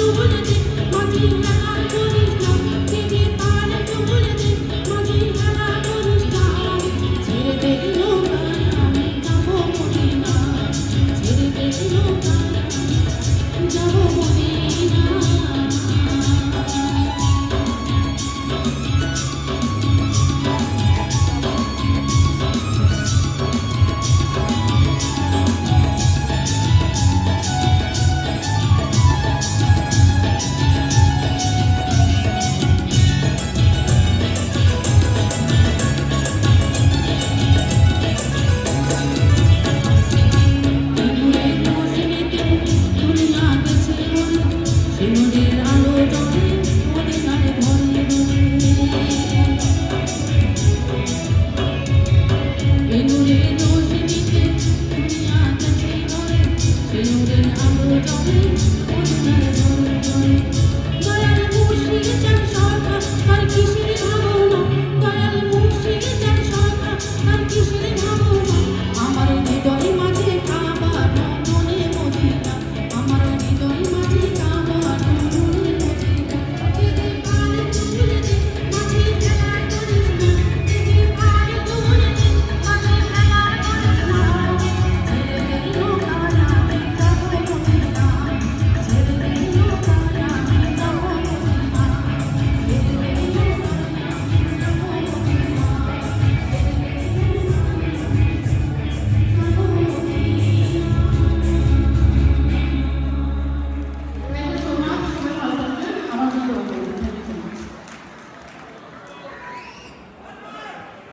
Thank you. দয়ার আর কিসে